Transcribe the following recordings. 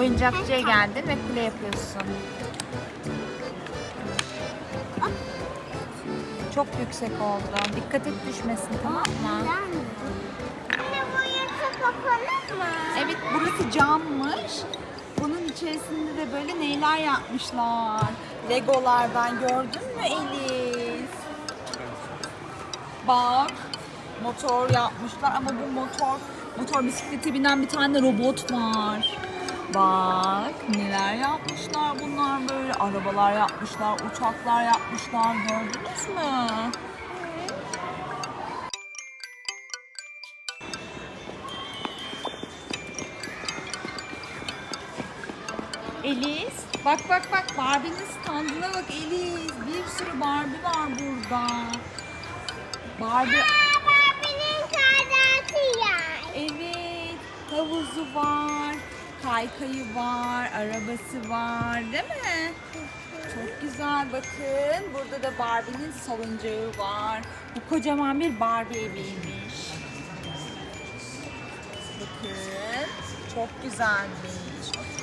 oyuncakçıya geldin ve kule yapıyorsun. Çok yüksek oldu. Dikkat et düşmesin tamam mı? Anne bu kapanır mı? Evet burası cammış. Bunun içerisinde de böyle neyler yapmışlar. Legolardan gördün mü Eliz? Bak motor yapmışlar ama bu motor motor bisiklete binen bir tane robot var. Bak neler yapmışlar bunlar böyle arabalar yapmışlar, uçaklar yapmışlar gördünüz mü? Eliz, bak bak bak Barbie'nin standına bak Eliz. Bir sürü Barbie var burada. Barbie, Aa, Barbie'nin kardeşi yer. evet, havuzu var, kaykayı var, arabası var değil mi? Çok güzel bakın. Burada da Barbie'nin salıncağı var. Bu kocaman bir Barbie eviymiş. Bakın. Çok güzelmiş.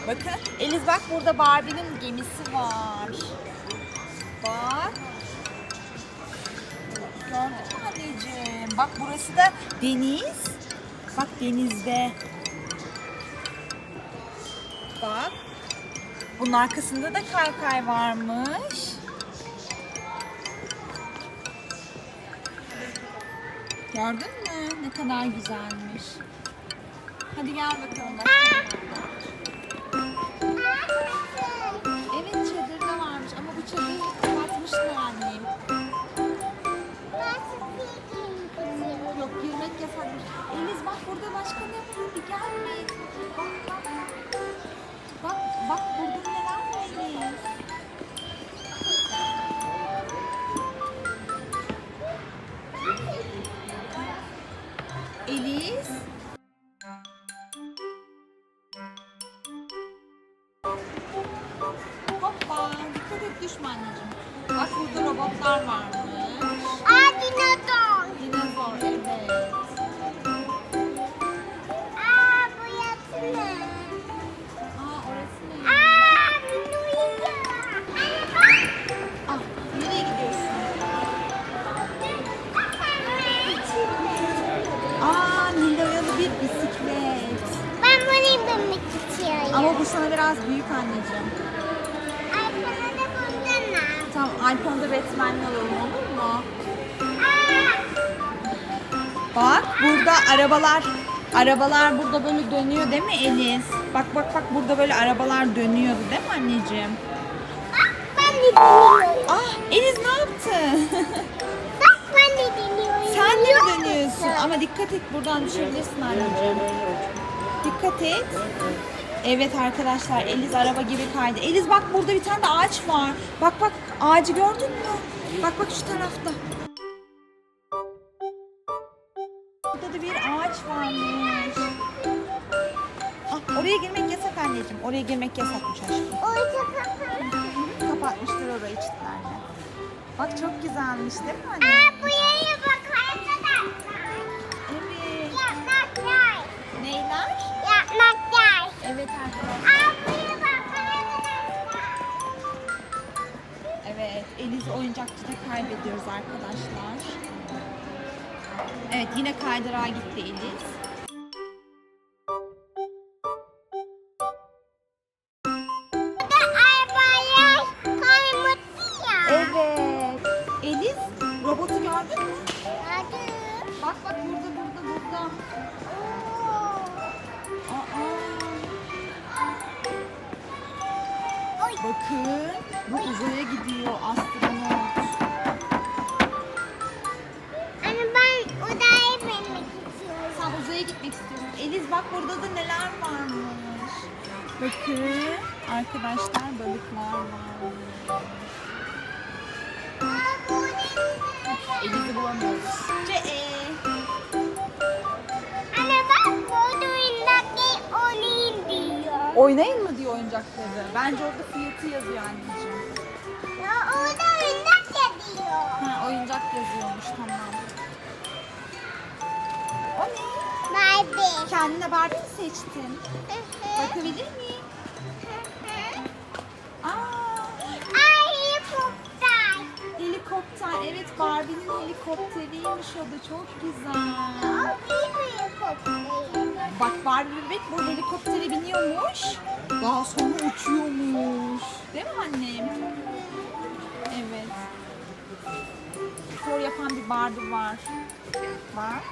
Bakın Eliz bak burada Barbie'nin gemisi var. Bak. Gördün mü anneciğim? Bak burası da deniz. Bak denizde. Bak. Bunun arkasında da kaykay varmış. Gördün mü? Ne kadar güzelmiş. Hadi gel bakalım. Evet çadır da varmış ama bu çadırı kapatmışlar annem. Yok girmek yasakmış. Eliz bak burada başka ne var? Bir gel mi? Bak bak. Bak Hoppa dikkat et düşme anneciğim. Bak burada robotlar varmış. Aa dinozor. Dinozor evet. Aa bu yatı ne? Aa orası ne? Aa oyuncak. Anne bak. Ah nereye gidiyorsun? Aa Nilo'yalı bir bisiklet. Ben bunu binmek istiyorum. Ama bu sana biraz büyük anneciğim. Alpon'da Batman'le alalım olur mu? Bak burada arabalar arabalar burada böyle dönüyor değil mi Enis? Bak bak bak burada böyle arabalar dönüyordu değil mi anneciğim? Bak ben de deniyorum. Ah Enis ne yaptın? Bak ben de deniyorum. Sen de Biliyor dönüyorsun ama dikkat et buradan düşebilirsin anneciğim. Dikkat et. Evet arkadaşlar Eliz araba gibi kaydı. Eliz bak burada bir tane de ağaç var. Bak bak ağacı gördün mü? Bak bak şu tarafta. Burada da bir ağaç varmış. Ah, oraya girmek yasak anneciğim. Oraya girmek yasakmış aşkım. Oyuncak kapanır. Kapatmışlar orayı çitlerle. Bak çok güzelmiş değil mi anne? Aa buraya bak arkadaşlar. Evet. Yapmak yay. Neyler? Yapmak yay. Evet arkadaşlar. Kaybediyoruz arkadaşlar. Evet, yine kaydırağa gitti Eliz. Evet. Eliz, robotu gördün mü? Hadi. Bak bak burada, burada, burada. Aa. Bakın, bu uzaya gidiyor astronot. İstiyorum. Uzaya gitmek istiyorsun. Eliz bak burada da neler varmış. Bakın arkadaşlar balıklar var. Eliz'i bulamıyoruz. Ce Anne bak burada oyundaki olayım diyor. Oynayın mı diyor oyuncakları. Bence orada fiyatı yazıyor anneciğim. Ya orada oyuncak ya diyor. Ha oyuncak yazıyormuş tamam. Barbie. Kendine Barbie mi seçtin? Bakabilir miyim? Aa. Ay helikopter. Helikopter. Evet Barbie'nin helikopteriymiş o da çok güzel. Bak Barbie bebek bu helikoptere biniyormuş. Daha sonra uçuyormuş. Değil mi annem? Evet. Spor yapan bir Barbie var. Bak.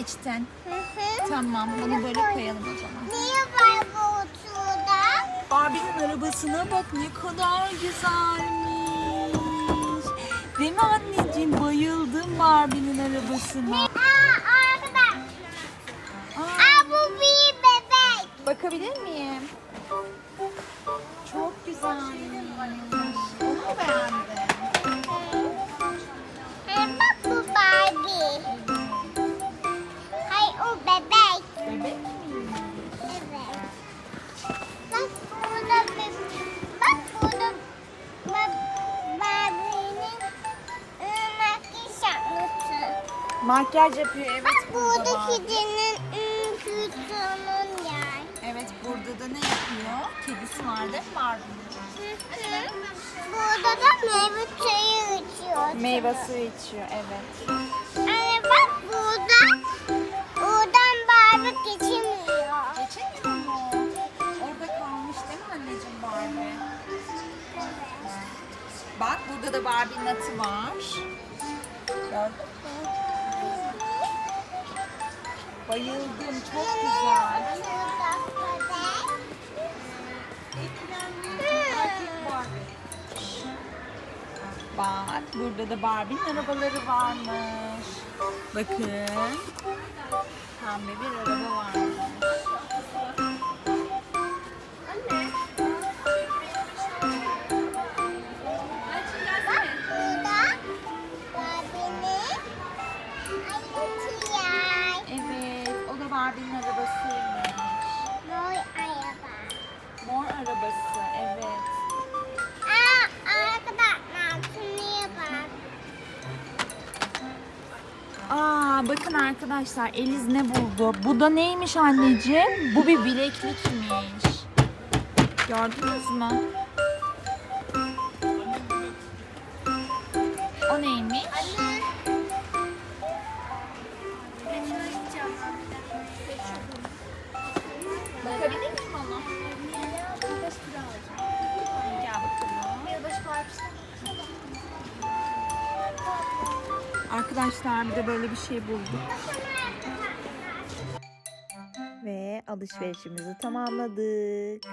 Geçtin? Hı hı. Tamam. Bunu böyle koyalım o zaman. Niye var bu oturda? Barbie'nin arabasına bak ne kadar güzelmiş. Değil mi anneciğim? Bayıldım Barbie'nin arabasına. Aa arkada. Aa, Aa bu bir bebek. bakabilir miyim? Makyaj yapıyor evet Bak burada Barbie. kedinin kutunun yer. Evet burada da ne yapıyor? Kedisi var değil mi Barbie'nin? Burada da meyve çayı içiyor. Meyve suyu içiyor evet. Bayıldım çok güzel. Bak burada da Barbie'nin arabaları varmış. Bakın. Pembe bir araba da Barbie'nin arabasıymış. Mor arabası evet. Aa bakın arkadaşlar Eliz ne buldu? Bu da neymiş anneciğim? Bu bir bileklikmiş. Gördünüz mü? O neymiş? Bakabilir Arkadaşlar bir de böyle bir şey bulduk. Ve alışverişimizi tamamladık.